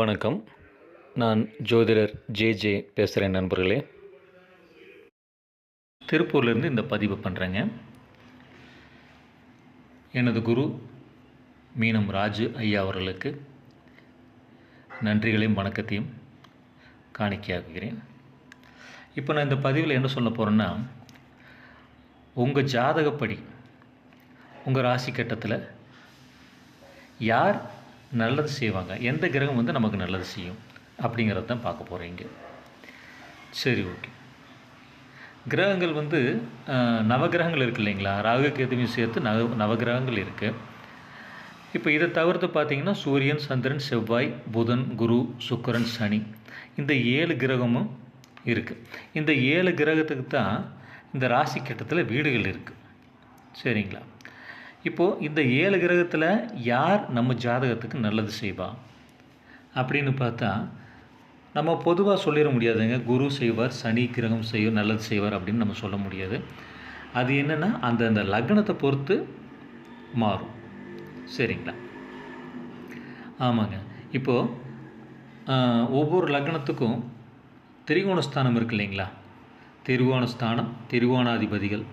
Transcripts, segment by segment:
வணக்கம். நான் ஜோதிடர் ஜே ஜே பேசுகிறேன் நண்பர்களே. திருப்பூர்லேருந்து இந்த பதிவு பண்ணுறேங்க எனது குரு மீனம் ராஜு ஐயா அவர்களுக்கு நன்றிகளையும் வணக்கத்தையும் காணிக்கையாக்குகிறேன். இப்போ நான் இந்த பதிவில் என்ன சொல்ல போகிறேன்னா உங்கள் ஜாதகப்படி உங்கள் ராசி கட்டத்தில் யார் நல்லது செய்வாங்க. எந்த கிரகம் வந்து நமக்கு நல்லது செய்யும்? அப்படிங்கிறத தான் பார்க்க போகிறீங்க சரி ஓகே. கிரகங்கள் வந்து நவகிரகங்கள் இருக்கு இல்லைங்களா? ராகு கேதுவையும் சேர்த்து நவ நவகிரகங்கள் இருக்குது இப்போ இதை தவிர்த்து பார்த்திங்கன்னா சூரியன் சந்திரன் செவ்வாய் புதன் குரு சுக்கரன் சனி இந்த ஏழு கிரகமும் இருக்குது இந்த ஏழு கிரகத்துக்கு தான் இந்த ராசி கட்டத்தில் வீடுகள் இருக்குது சரிங்களா? இப்போது இந்த ஏழு கிரகத்தில் யார் நம்ம ஜாதகத்துக்கு நல்லது செய்வா? அப்படின்னு பார்த்தா நம்ம பொதுவாக சொல்லிட முடியாதுங்க. குரு செய்வார் சனி கிரகம் செய்வார் நல்லது செய்வார் அப்படின்னு நம்ம சொல்ல முடியாது. அது என்னென்னா அந்த அந்த லக்னத்தை பொறுத்து மாறும். சரிங்களா? ஆமாங்க. இப்போது ஒவ்வொரு லக்னத்துக்கும் திரிகோணஸ்தானம் இருக்கு இல்லைங்களா? திருவோணஸ்தானம் திருவோணாதிபதிகள்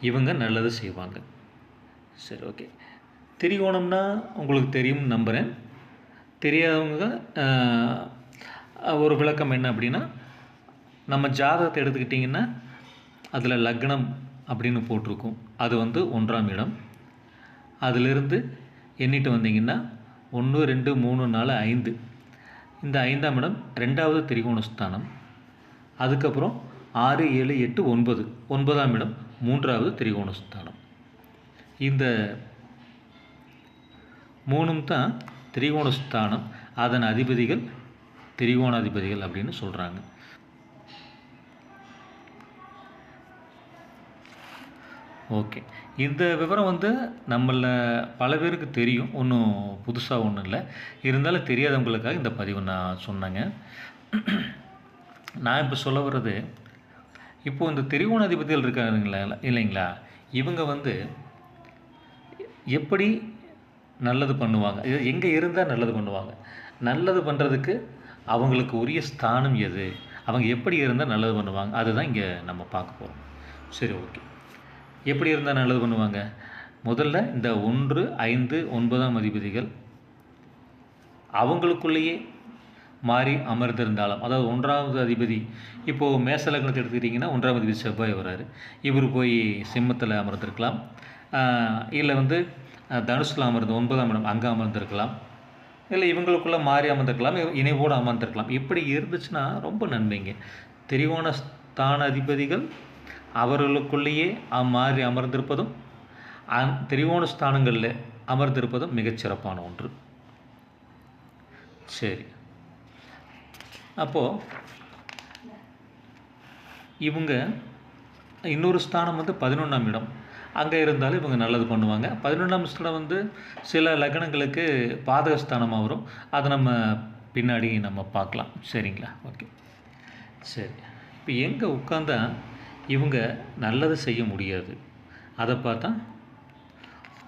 இவங்க நல்லது செய்வாங்க. சரி ஓகே திரிகோணம்னா உங்களுக்கு தெரியும் நம்புகிறேன் தெரியாதவங்க ஒரு விளக்கம் என்ன அப்படின்னா நம்ம ஜாதகத்தை எடுத்துக்கிட்டிங்கன்னா அதில் லக்னம் அப்படின்னு போட்டிருக்கும். அது வந்து ஒன்றாம் இடம். அதிலிருந்து எண்ணிட்டு வந்தீங்கன்னா ஒன்று ரெண்டு மூணு நாலு ஐந்து. இந்த ஐந்தாம் இடம் ரெண்டாவது திரிகோணஸ்தானம் அதுக்கப்புறம் ஆறு ஏழு எட்டு ஒன்பது. ஒன்பதாம் இடம் மூன்றாவது திரிகோணஸ்தானம் இந்த மூணும் தான் திரிகோணஸ்தானம் அதன் அதிபதிகள் திரிகோணாதிபதிகள் அப்படின்னு சொல்கிறாங்க ஓகே. இந்த விவரம் வந்து நம்மள பல பேருக்கு தெரியும். ஒன்றும் புதுசாக ஒன்றும் இல்லை. இருந்தாலும் தெரியாதவங்களுக்காக இந்த பதிவு நான் சொன்னேங்க. நான் இப்போ சொல்ல வர்றது இப்போது இந்த திரிகோணாதிபதிகள் இருக்காருங்களா இல்லைங்களா? இவங்க வந்து எப்படி நல்லது பண்ணுவாங்க? இது எங்கே இருந்தால் நல்லது பண்ணுவாங்க? நல்லது பண்ணுறதுக்கு அவங்களுக்கு உரிய ஸ்தானம் எது? அவங்க எப்படி இருந்தால் நல்லது பண்ணுவாங்க? அதுதான் இங்கே நம்ம பார்க்க போகிறோம் சரி ஓகே. எப்படி இருந்தால் நல்லது பண்ணுவாங்க? முதல்ல இந்த ஒன்று ஐந்து ஒன்பதாம் அதிபதிகள் அவங்களுக்குள்ளேயே மாறி அமர்ந்திருந்தாலும் அதாவது ஒன்றாவது அதிபதி இப்போது மேசலக்னத்தை எடுத்துக்கிட்டிங்கன்னா ஒன்றாம் அதிபதி செவ்வாய் வராரு இவர் போய் சிம்மத்தில் அமர்ந்திருக்கலாம். இல்லை வந்து தனுஷில் அமர்ந்து ஒன்பதாம் இடம் அங்கே அமர்ந்திருக்கலாம். இல்லை இவங்களுக்குள்ளே மாறி அமர்ந்திருக்கலாம் இணைவோடு அமர்ந்திருக்கலாம். இப்படி இருந்துச்சுன்னா ரொம்ப நன்மைங்க. திரிகோண ஸ்தான அதிபதிகள் அவர்களுக்குள்ளேயே மாறி அமர்ந்திருப்பதும் அந் திரிகோண ஸ்தானங்களில் அமர்ந்திருப்பதும் மிகச்சிறப்பான ஒன்று. சரி. அப்போது இவங்க இன்னொரு ஸ்தானம் வந்து பதினொன்றாம் இடம். அங்கே இருந்தாலும் இவங்க நல்லது பண்ணுவாங்க. பதினொன்றாம் ஸ்தானம் வந்து சில லக்னங்களுக்கு பாதகஸ்தானமாக வரும். அதை நம்ம பின்னாடி நம்ம பார்க்கலாம். சரிங்களா? ஓகே. சரி. இப்போ எங்கே உட்காந்தா இவங்க நல்லது செய்ய முடியாது. அதை பார்த்தா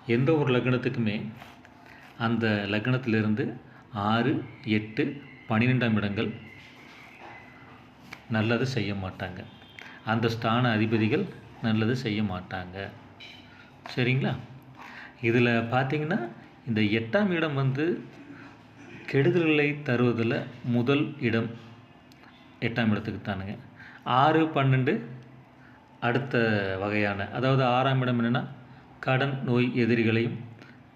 எந்த ஒரு லக்னத்துக்குமே அந்த லக்னத்திலிருந்து ஆறு எட்டு பன்னிரெண்டாம் இடங்கள் நல்லது செய்ய மாட்டாங்க. அந்த ஸ்தான அதிபதிகள் நல்லது செய்ய மாட்டாங்க. சரிங்களா? இதில் பார்த்தீங்கன்னா இந்த எட்டாம் இடம் வந்து கெடுதல்களை தருவதில் முதல் இடம் எட்டாம் இடத்துக்கு தானுங்க. ஆறு பன்னெண்டு அடுத்த வகையான அதாவது ஆறாம் இடம் என்னென்னா கடன் நோய் எதிரிகளையும்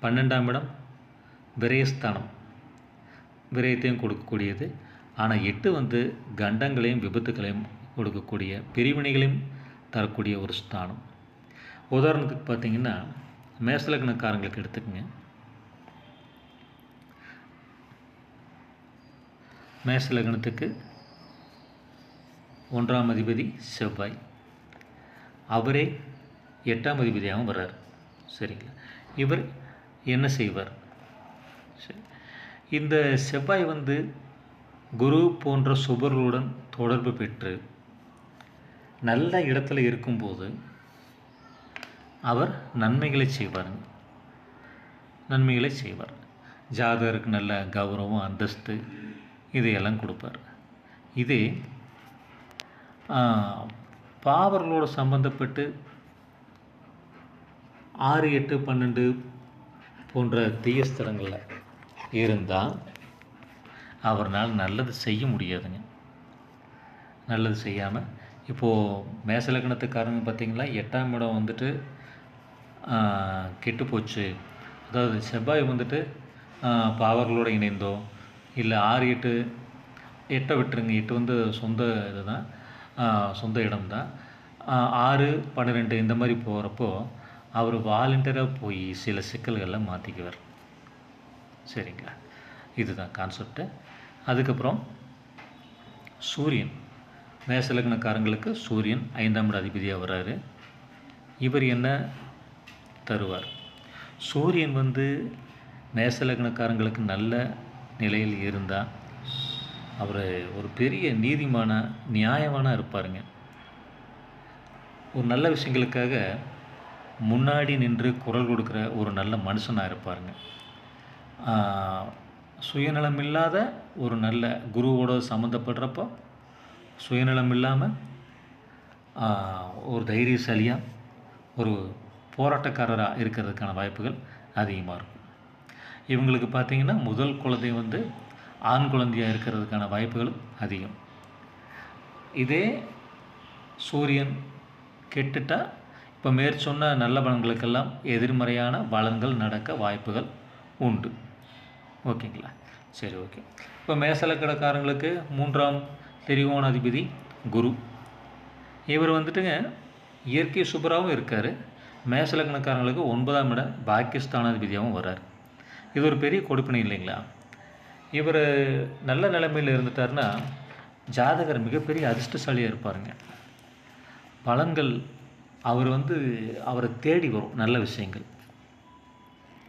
பன்னெண்டாம் இடம் விரயஸ்தானம் விரயத்தையும் கொடுக்கக்கூடியது. ஆனால் எட்டு வந்து கண்டங்களையும் விபத்துக்களையும் கொடுக்கக்கூடிய பிரிவினைகளையும் தரக்கூடிய ஒரு ஸ்தானம். உதாரணத்துக்கு பார்த்தீங்கன்னா மேசலக்னக்காரங்களுக்கு எடுத்துக்கங்க. மேசலக்னத்துக்கு ஒன்றாம் அதிபதி செவ்வாய். அவரே எட்டாம் அதிபதியாகவும் வர்றார். சரிங்களா? இவர் என்ன செய்வார்? சரி. இந்த செவ்வாய் வந்து குரு போன்ற சுபர்களுடன் தொடர்பு பெற்று நல்ல இடத்துல இருக்கும்போது அவர் நன்மைகளை செய்வாருங்க நன்மைகளை செய்வார். ஜாதகருக்கு நல்ல கௌரவம் அந்தஸ்து இதையெல்லாம் கொடுப்பார். இதே பாவர்களோடு சம்பந்தப்பட்டு ஆறு எட்டு பன்னெண்டு போன்ற தீயஸ்தலங்களில் இருந்தால் அவர்னால் நல்லது செய்ய முடியாதுங்க. நல்லது செய்யாமல் இப்போது மேசலக்கணத்துக்காரங்க பார்த்திங்கன்னா எட்டாம் இடம் வந்துட்டு கெட்டு போச்சு அதாவது செவ்வாய் வந்துட்டு பாவர்களோடு இணைந்தோ இல்லை ஆறு எட்டு எட்டை விட்டுருங்க எட்டு வந்து சொந்த இது தான் சொந்த இடம் தான் ஆறு பன்னிரெண்டு இந்த மாதிரி போகிறப்போ அவர் வாலண்டியராக போய் சில சிக்கல்களில் மாற்றிக்குவார் சரிங்களா இதுதான் கான்செப்டு அதுக்கப்புறம் சூரியன். மேசலக்னக்காரங்களுக்கு சூரியன் ஐந்தாம் இட அதிபதியாக வர்றாரு. இவர் என்ன தருவார். சூரியன் வந்து மேசலக்னக்காரங்களுக்கு நல்ல நிலையில் இருந்தால் அவர் ஒரு பெரிய நீதிமான நியாயமான இருப்பாருங்க. ஒரு நல்ல விஷயங்களுக்காக முன்னாடி நின்று குரல் கொடுக்குற ஒரு நல்ல மனுஷனாக இருப்பாருங்க. சுயநலம் இல்லாத ஒரு நல்ல குருவோட சம்மந்தப்படுறப்போ சுயநலம் இல்லாமல் ஒரு தைரியசாலியாக ஒரு போராட்டக்காரராக இருக்கிறதுக்கான வாய்ப்புகள் அதிகமாக இருக்கும். இவங்களுக்கு பார்த்திங்கன்னா முதல் குழந்தை வந்து ஆண் குழந்தையாக இருக்கிறதுக்கான வாய்ப்புகள் அதிகம். இதே சூரியன் கெட்டுட்டால் இப்போ மேற்சொன்ன நல்ல பலன்களுக்கெல்லாம் எதிர்மறையான பலன்கள் நடக்க வாய்ப்புகள் உண்டு. ஓகேங்களா? சரி ஓகே. இப்போ மேசலக்கடக்காரங்களுக்கு மூன்றாம் திரிகோணாதிபதி குரு. இவர் வந்துட்டுங்க இயற்கை சூப்பராகவும் இருக்கார். மேசலக்கணக்காரங்களுக்கு ஒன்பதாம் இடம் பாகிஸ்தானாதிபதியாகவும் வர்றார். இது ஒரு பெரிய கொடுப்பினை இல்லைங்களா? இவர் நல்ல நிலைமையில் இருந்துட்டார்னா ஜாதகர் மிகப்பெரிய அதிர்ஷ்டசாலியாக இருப்பாருங்க. பலன்கள் அவர் வந்து அவரை தேடி வரும். நல்ல விஷயங்கள்.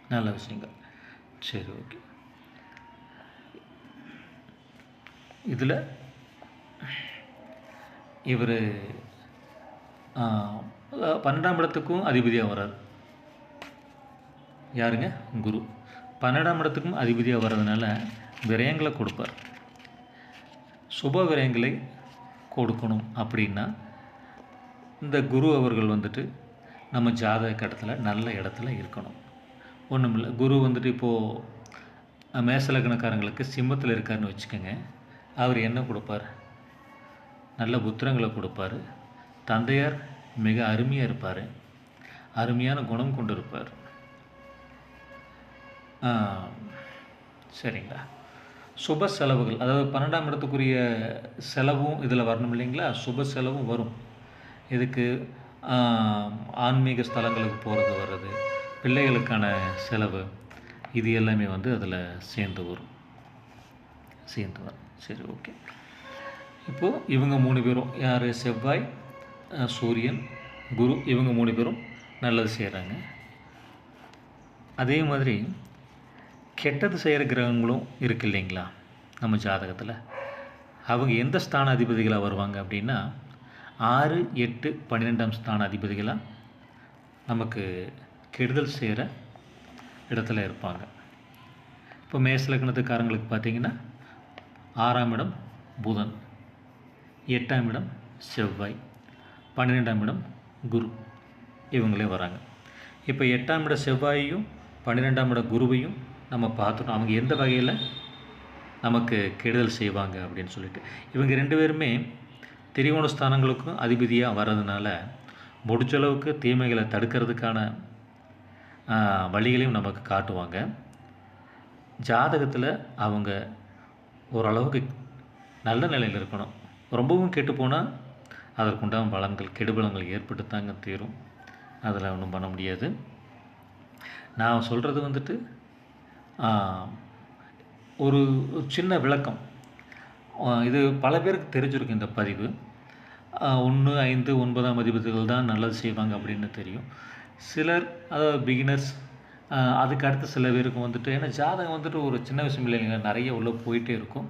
நல்ல விஷயங்கள். சரி ஓகே. இதில் இவர் பன்னெண்டாம் இடத்துக்கும் அதிபதியாக வர்றார். யாருங்க? குரு. பன்னெண்டாம் இடத்துக்கும் அதிபதியாக வர்றதுனால விரயங்களை கொடுப்பார். சுப விரயங்களை கொடுக்கணும் அப்படின்னா இந்த குரு அவர்கள் வந்துட்டு நம்ம ஜாதக கட்டத்தில் நல்ல இடத்துல இருக்கணும். ஒன்றும் இல்லை. குரு வந்துட்டு இப்போது மேசலக்கணக்காரங்களுக்கு சிம்மத்தில் இருக்காருன்னு வச்சுக்கோங்க. அவர் என்ன கொடுப்பார்? நல்ல புத்திரங்களை கொடுப்பார். தந்தையார் மிக அருமையாக இருப்பார். அருமையான குணம் கொண்டு இருப்பார் சரிங்களா. சுப செலவுகள் அதாவது பன்னெண்டாம் இடத்துக்குரிய செலவும் இதில் வரணும் இல்லைங்களா? சுப செலவும் வரும். இதுக்கு ஆன்மீக ஸ்தலங்களுக்கு போகிறது வர்றது பிள்ளைகளுக்கான செலவு இது எல்லாமே வந்து அதில் சேர்ந்து வரும். சேர்ந்து வரும். சரி ஓகே. இப்போது இவங்க மூணு பேரும் யார்? செவ்வாய் சூரியன் குரு இவங்க மூணு பேரும் நல்லது செய்கிறாங்க அதே மாதிரி கெட்டது செய்கிற கிரகங்களும் இருக்குது இல்லைங்களா? நம்ம ஜாதகத்தில். அவங்க எந்த ஸ்தான அதிபதிகளாக வருவாங்க அப்படின்னா ஆறு எட்டு பன்னிரெண்டாம் ஸ்தான அதிபதிகளாக நமக்கு கெடுதல் செய்கிற இடத்துல இருப்பாங்க. இப்போ மேசலக்கணத்துக்காரங்களுக்கு பார்த்திங்கன்னா ஆறாம் இடம் புதன் எட்டாம் இடம் செவ்வாய். பன்னிரெண்டாம் இடம் குரு. இவங்களே வராங்க. இப்போ எட்டாம் இட செவ்வாயையும் பன்னிரெண்டாம் இட குருவையும் நம்ம பார்த்துட்டோம். அவங்க எந்த வகையில் நமக்கு கெடுதல் செய்வாங்க அப்படின்னு சொல்லிட்டு. இவங்க ரெண்டு பேருமே திரிகோண ஸ்தானங்களுக்கும் அதிபதியாக வர்றதுனால முடிச்சளவுக்கு தீமைகளை தடுக்கிறதுக்கான வழிகளையும் நமக்கு காட்டுவாங்க. ஜாதகத்தில் அவங்க ஓரளவுக்கு நல்ல நிலையில் இருக்கணும். ரொம்பவும் கெட்டு போனால் அதற்குண்டான பலன்கள் கெடுபலங்கள் ஏற்பட்டு தாங்க தீரும். அதில் ஒன்றும் பண்ண முடியாது. நான் சொல்கிறது வந்துட்டு ஒரு சின்ன விளக்கம். இது பல பேருக்கு தெரிஞ்சிருக்கும் இந்த பதிவு. ஒன்று ஐந்து ஒன்பதாம் அதிபதிகள் தான் நல்லது செய்வாங்க அப்படின்னு தெரியும். சிலர் அதாவது பிகினர்ஸ் அதுக்கு அடுத்து சில பேருக்கு வந்துட்டு ஏன்னா ஜாதகம் வந்துட்டு ஒரு சின்ன விஷயம் இல்லைங்க நிறைய உள்ளே போயிட்டே இருக்கும்.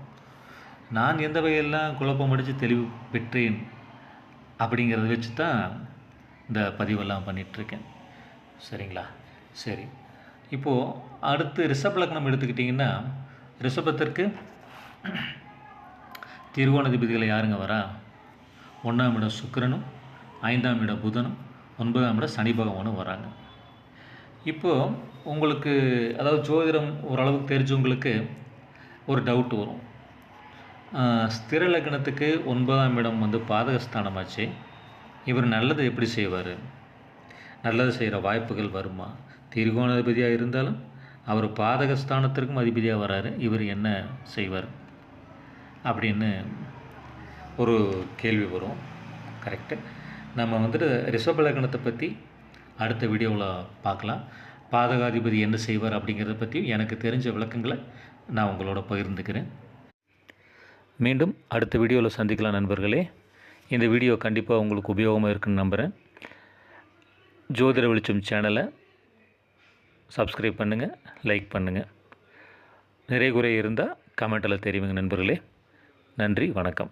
நான் எந்த வகையெல்லாம் குழப்பம் அடித்து தெளிவு பெற்றேன் அப்படிங்கிறத வச்சு தான் இந்த பதிவெல்லாம் பண்ணிகிட்ருக்கேன் சரிங்களா? சரி. இப்போது அடுத்து ரிஷப் லக்னம் எடுத்துக்கிட்டிங்கன்னா ரிஷபத்திற்கு திருவோணதிபதிகளை யாருங்க வரா? ஒன்றாம் இடம் சுக்கரனும் ஐந்தாம் இடம் புதனும் ஒன்பதாம் இடம் சனி பகவானும் வராங்க. இப்போது உங்களுக்கு அதாவது ஜோதிடம் ஓரளவுக்கு தெரிஞ்சவங்களுக்கு ஒரு டவுட் வரும். ஸ்திர லக்னத்துக்கு ஒன்பதாம் இடம் வந்து பாதகஸ்தானமாச்சு. இவர் நல்லது எப்படி செய்வார்? நல்லது செய்கிற வாய்ப்புகள் வருமா? திரிகோணாதிபதியாக இருந்தாலும் அவர் பாதகஸ்தானத்திற்கும் அதிபதியாக வராரு. இவர் என்ன செய்வார்? அப்படின்னு ஒரு கேள்வி வரும். கரெக்டு. நம்ம வந்துட்டு ரிஷப லக்னத்தை பற்றி அடுத்த வீடியோவில் பார்க்கலாம். பாதகாதிபதி என்ன செய்வார் அப்படிங்கிறத பற்றி எனக்கு தெரிஞ்ச விளக்கங்களை நான் உங்களோட பகிர்ந்துக்கிறேன். மீண்டும் அடுத்த வீடியோவில் சந்திக்கலாம் நண்பர்களே. இந்த வீடியோ கண்டிப்பாக உங்களுக்கு உபயோகமாக இருக்குன்னு நம்புகிறேன் ஜோதிட வெளிச்சம் சேனலை சப்ஸ்கிரைப் பண்ணுங்கள் லைக் பண்ணுங்கள் நிறைய குறை இருந்தால் கமெண்ட்டில் தெரிவிங்க நண்பர்களே. நன்றி வணக்கம்.